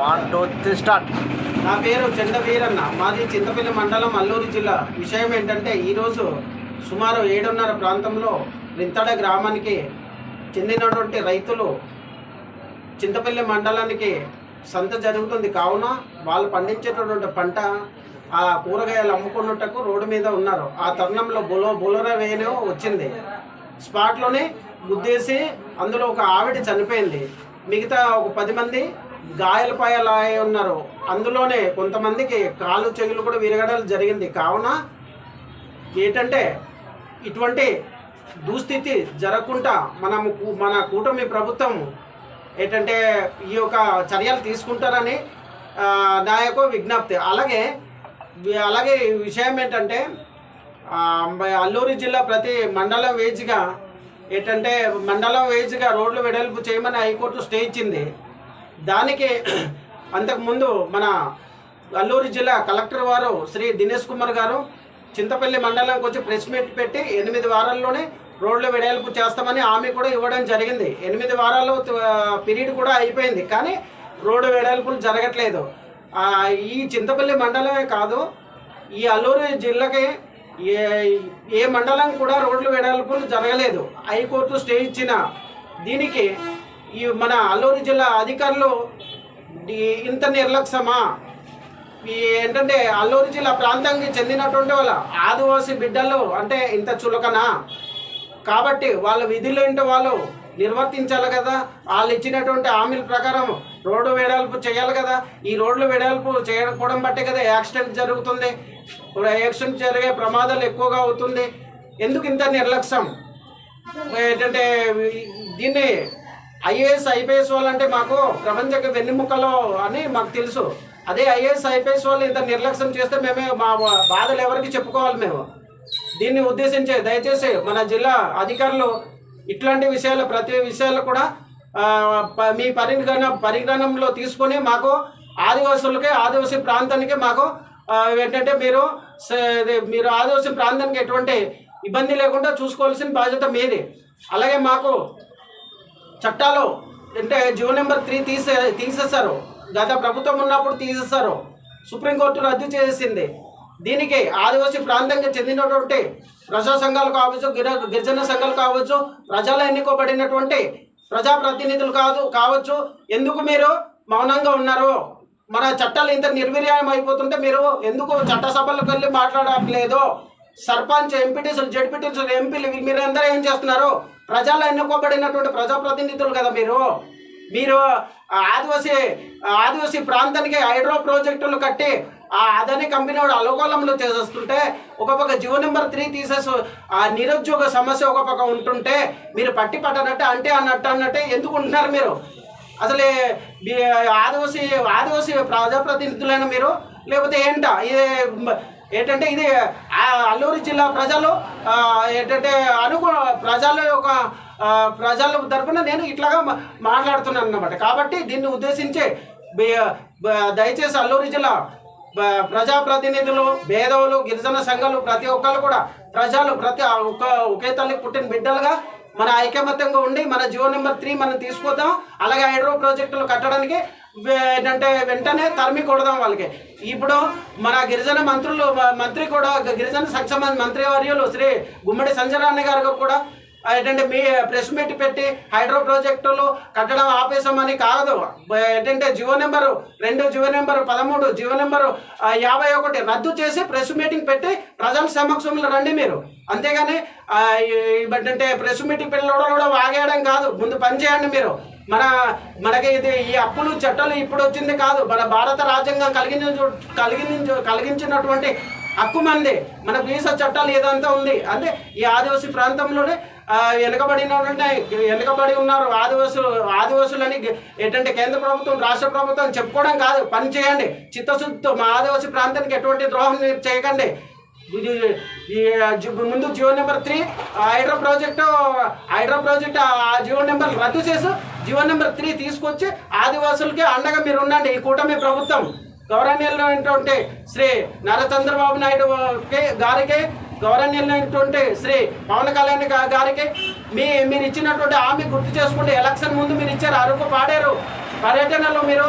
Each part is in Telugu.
వన్ టూ త్రీ స్టార్ట్ నా పేరు చెండవీరన్న మాది చింతపల్లి మండలం అల్లూరు జిల్లా. విషయం ఏంటంటే ఈరోజు సుమారు ఏడున్నర ప్రాంతంలో రింతడ గ్రామానికి చెందినటువంటి రైతులు చింతపల్లి మండలానికి సంత జరుగుతుంది. కావున వాళ్ళు పండించేటటువంటి పంట ఆ కూరగాయలు అమ్ముకున్నట్టుకు రోడ్డు మీద ఉన్నారు. ఆ తరుణంలో బులో బులోరా వేయనే వచ్చింది. స్పాట్లోనే గుద్దేసి అందులో ఒక ఆవిడ చనిపోయింది. మిగతా ఒక పది మంది గాయాల అయి ఉన్నారు. అందులోనే కొంతమందికి కాలు చెగులు కూడా విరగడం జరిగింది. కావున ఏంటంటే ఇటువంటి దుస్థితి జరగకుండా మనము మన కూటమి ప్రభుత్వం ఏంటంటే ఈ యొక్క చర్యలు తీసుకుంటారని నా యొక్క విజ్ఞప్తి. అలాగే అలాగే విషయం ఏంటంటే అల్లూరి అల్లూరు జిల్లా ప్రతి మండలం వేజ్గా ఏంటంటే మండలం వేజ్గా రోడ్లు వెడల్పు చేయమని హైకోర్టు స్టే ఇచ్చింది. దానికి అంతకుముందు మన అల్లూరు జిల్లా కలెక్టర్ వారు శ్రీ దినేష్ కుమార్ గారు చింతపల్లి మండలంకి వచ్చి ప్రెస్ మీట్ పెట్టి ఎనిమిది వారాల్లోనే రోడ్లు వెడల్పు చేస్తామని హామీ కూడా ఇవ్వడం జరిగింది. ఎనిమిది వారాలు పీరియడ్ కూడా అయిపోయింది. కానీ రోడ్డు వెడల్పులు జరగట్లేదు. ఈ చింతపల్లి మండలమే కాదు ఈ అల్లూరు జిల్లాకి ఏ ఏ మండలం కూడా రోడ్లు వెడల్పులు జరగలేదు. హైకోర్టు స్టే ఇచ్చిన దీనికి ఈ మన అల్లూరు జిల్లా అధికారులు ఇంత నిర్లక్ష్యమా? ఈ ఏంటంటే అల్లూరు జిల్లా ప్రాంతానికి చెందినటువంటి వాళ్ళ ఆదివాసి బిడ్డలు అంటే ఇంత చులకనా? కాబట్టి వాళ్ళ విధులు ఏంటో వాళ్ళు నిర్వర్తించాలి కదా. వాళ్ళు ఇచ్చినటువంటి హామీల ప్రకారం రోడ్డు వెడల్పు చేయాలి కదా. ఈ రోడ్లు వెడల్పు చేయకపోవడం బట్టే కదా యాక్సిడెంట్ జరుగుతుంది. యాక్సిడెంట్ జరిగే ప్రమాదాలు ఎక్కువగా అవుతుంది. ఎందుకు ఇంత నిర్లక్ష్యం? ఏంటంటే దీన్ని ఐఏఎస్ ఐపీఎస్ వాళ్ళు అంటే మాకు ప్రపంచక వెన్నెముకలో అని మాకు తెలుసు. అదే ఐఏఎస్ ఐపీఎస్ వాళ్ళు ఇంత నిర్లక్ష్యం చేస్తే మేమే మా బాధలు ఎవరికి చెప్పుకోవాలి మేము. దీన్ని ఉద్దేశించే దయచేసి మన జిల్లా అధికారులు ఇట్లాంటి విషయాలు ప్రతి విషయాలు కూడా మీ పరిగణ పరిగణంలో తీసుకొని మాకు ఆదివాసులకి ఆదివాసీ ప్రాంతానికి మాకు ఏంటంటే మీరు మీరు ఆదివాసీ ప్రాంతానికి ఎటువంటి ఇబ్బంది లేకుండా చూసుకోవాల్సిన బాధ్యత మీది. అలాగే మాకు చట్టాలు అంటే జూన్ నెంబర్ త్రీ తీసే తీసేస్తారు గత ప్రభుత్వం ఉన్నప్పుడు తీసేస్తారు సుప్రీంకోర్టు రద్దు చేసింది. దీనికి ఆదివాసీ ప్రాంతంగా చెందినటువంటి ప్రజా సంఘాలు కావచ్చు గిర గిరిజన సంఘాలు కావచ్చు ప్రజలు ఎన్నుకోబడినటువంటి ప్రజాప్రతినిధులు కాదు కావచ్చు. ఎందుకు మీరు మౌనంగా ఉన్నారు? మన చట్టాలు ఇంత నిర్వీర్యం అయిపోతుంటే మీరు ఎందుకు చట్టసభలకు వెళ్ళి మాట్లాడట్లేదు? సర్పంచ్ ఎంపీటీసులు జడ్పీటీసులు ఎంపీలు మీరందరూ ఏం చేస్తున్నారు? ప్రజల్లో ఎన్నుకోబడినటువంటి ప్రజాప్రతినిధులు కదా మీరు? మీరు ఆదివాసీ ఆదివాసీ ప్రాంతానికి హైడ్రో ప్రాజెక్టులు కట్టి ఆ అదని కంపెనీ వాడు అలోకలంలో చేసేస్తుంటే ఒక పక్క జియో నెంబర్ త్రీ తీసేసి ఆ నిరుద్యోగ సమస్య ఒక పక్క ఉంటుంటే మీరు పట్టి పట్టనట్టే అంటే అన్నట్టు అన్నట్టే ఎందుకు ఉంటున్నారు మీరు? అసలు ఆదివాసీ ఆదివాసీ ప్రజాప్రతినిధులైన మీరు? లేకపోతే ఏంట? ఇది ఏంటంటే ఇది అల్లూరు జిల్లా ప్రజలు ఏంటంటే అనుకో ప్రజల యొక్క ప్రజల తరపున నేను ఇట్లాగా మాట్లాడుతున్నాను అన్నమాట. కాబట్టి దీన్ని ఉద్దేశించి దయచేసి అల్లూరు జిల్లా ప్రజాప్రతినిధులు భేదవులు గిరిజన సంఘాలు ప్రతి ఒక్కరు కూడా ప్రజలు ప్రతి ఒక ఒకే తల్లి పుట్టిన బిడ్డలుగా మన ఐకమత్యంగా ఉండి మన జియో నెంబర్ త్రీ మనం తీసుకొద్దాం. అలాగే హైడ్రో ప్రాజెక్టులు కట్టడానికి ఏంటంటే వెంటనే తరిమి కొడదాం వాళ్ళకి. ఇప్పుడు మన గిరిజన మంత్రులు మంత్రి కూడా గిరిజన సంక్షేమ మంత్రి వర్యులు శ్రీ గుమ్మడి సంజయరాణి గారు కూడా ఏంటంటే మీ ప్రెస్ మీట్ పెట్టి హైడ్రో ప్రాజెక్టులు కట్టడం ఆపేసామని కాదు. ఏంటంటే జియో నెంబరు రెండు జియో నెంబరు పదమూడు జియో నెంబరు యాభై ఒకటి రద్దు చేసి ప్రెస్ మీటింగ్ పెట్టి ప్రజల సమక్షంలో రండి మీరు. అంతేగాని ఏంటంటే ప్రెస్ మీటింగ్ పిల్లలు కూడా వాగేయడం కాదు. ముందు పని చేయండి మీరు. మన మనకి ఇది ఈ అప్పులు చట్టాలు ఇప్పుడు వచ్చింది కాదు. మన భారత రాజ్యాంగం కలిగించు కలిగించు కలిగించినటువంటి హక్కు మంది. మన వీసా చట్టాలు ఏదంతా ఉంది. అంటే ఈ ఆదివాసీ ప్రాంతంలోనే వెనుకబడిన వెనుకబడి ఉన్నారు ఆదివాసులు ఆదివాసులని ఏంటంటే కేంద్ర ప్రభుత్వం రాష్ట్ర ప్రభుత్వం చెప్పుకోవడం కాదు. పని చేయండి. చిత్తశుద్ధితో మా ఆదివాసీ ప్రాంతానికి ఎటువంటి ద్రోహం చేయకండి. ఇది జి- ముందు GO number three hydro project hydro project ఆ జియో నెంబర్ రద్దు చేసి జియో నెంబర్ త్రీ తీసుకొచ్చి ఆదివాసులకి అండగా మీరు ఉండండి. ఈ కూటమి ప్రభుత్వం గౌరవనీయులైనటువంటి శ్రీ నారా చంద్రబాబు నాయుడు గారికి గారికి గౌరవనీయులైనటువంటి శ్రీ పవన్ కళ్యాణ్ గారికి మీ మీరు ఇచ్చినటువంటి హామీ గుర్తు చేసుకుంటే ఎలక్షన్ ముందు మీరు ఇచ్చారు అరకు పాడారు. పర్యటనలో మీరు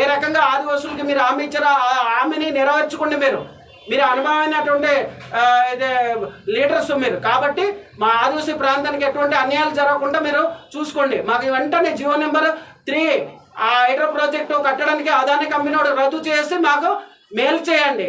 ఏ రకంగా ఆదివాసులకి మీరు హామీ ఇచ్చారో ఆ హామీని నెరవేర్చుకోండి మీరు. మీరు అనుభవమైనటువంటి ఇదే లీడర్స్ మీరు. కాబట్టి మా ఆదివాసీ ప్రాంతానికి ఎటువంటి అన్యాయాలు జరగకుండా మీరు చూసుకోండి. మాకు వెంటనే జియో నెంబర్ త్రీ ఆ హైడ్రో ప్రాజెక్టు కట్టడానికి అదాని కంపెనీ రద్దు చేసి మాకు మేలు చేయండి.